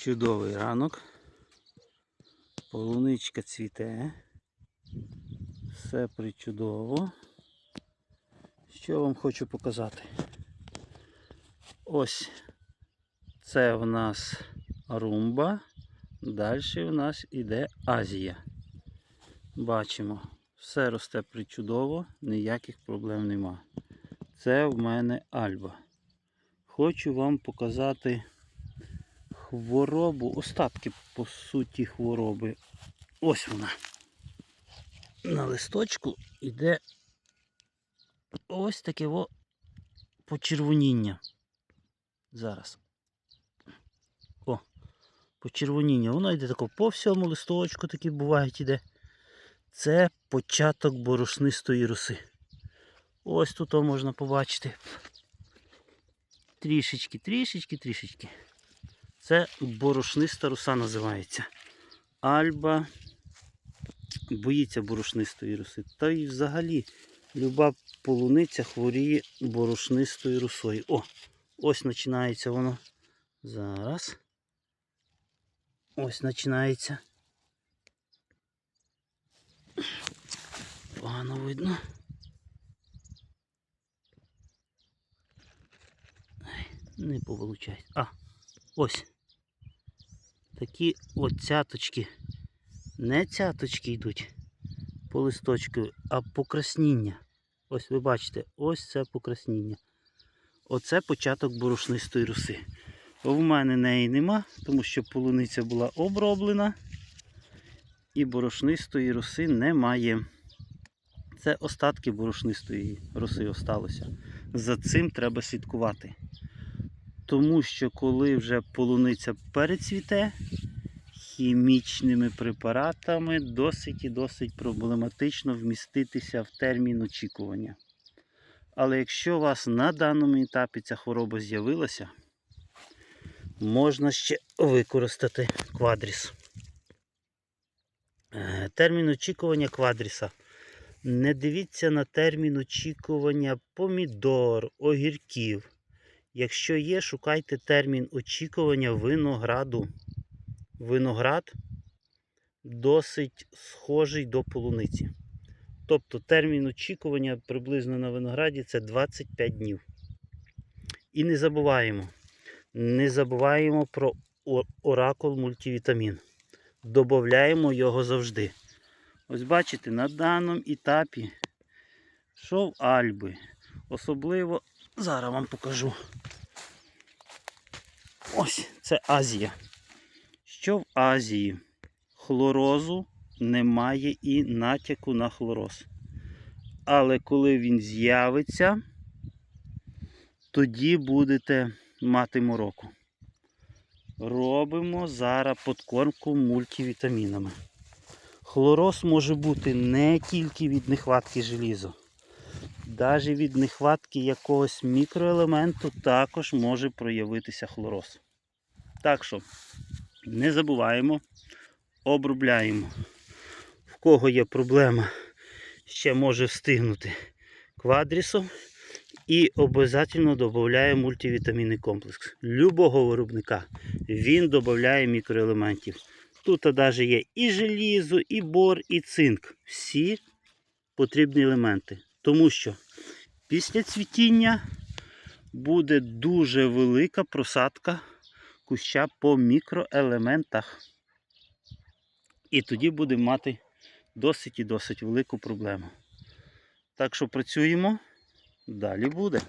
Чудовий ранок. Полуничка цвіте. Все причудово. Що вам хочу показати? Ось це в нас румба. Далі в нас іде Азія. Бачимо, все росте причудово, ніяких проблем нема. Це в мене Альба. Хочу вам показати хворобу, остатки по суті хвороби. Ось вона. На листочку йде ось таке во почервоніння. Зараз. О, почервоніння. Воно йде тако по всьому листочку, такі бувають іде. Це початок борошнистої роси. Ось тут можна побачити. Трішечки, трішечки, трішечки. Це борошниста руса називається. Альба боїться борошнистої руси. Та й взагалі люба полуниця хворіє борошнистою русою. О, ось починається воно. Зараз. Ось починається. Погано видно. Не повилучай. А, ось. Такі от цяточки. Не цяточки йдуть по листочку, а покрасніння. Ось ви бачите, ось це покрасніння. Оце початок борошнистої руси. В мене неї нема, тому що полуниця була оброблена і борошнистої руси немає. Це остатки борошнистої роси осталося. За цим треба слідкувати. Тому що коли вже полуниця перецвіте, хімічними препаратами досить і досить проблематично вміститися в термін очікування. Але якщо у вас на даному етапі ця хвороба з'явилася, можна ще використати квадріс. Е, Термін очікування квадріса. Не дивіться на термін очікування помідор, огірків. Якщо є, шукайте термін очікування винограду. Виноград досить схожий до полуниці. Тобто термін очікування приблизно на винограді це 25 днів. І не забуваємо, не забуваємо про оракул мультивітамін. Добавляємо його завжди. Ось бачите, на даному етапі що в Альби. Особливо зараз вам покажу. Ось це Азія. Що в Азії? Хлорозу немає і натяку на хлороз. Але коли він з'явиться, тоді будете мати мороку. Робимо зараз подкормку мультивітамінами. Хлороз може бути не тільки від нехватки желіза. Навіть від нехватки якогось мікроелементу також може проявитися хлороз. Так що не забуваємо, обробляємо. В кого є проблема, ще може встигнути квадрісом. І обов'язково додає мультивітамінний комплекс. Любого виробника він додає мікроелементів. Тут навіть є і желізо, і бор, і цинк. Всі потрібні елементи. Тому що після цвітіння буде дуже велика просадка куща по мікроелементах. І тоді будемо мати досить і досить велику проблему. Так що працюємо, далі буде.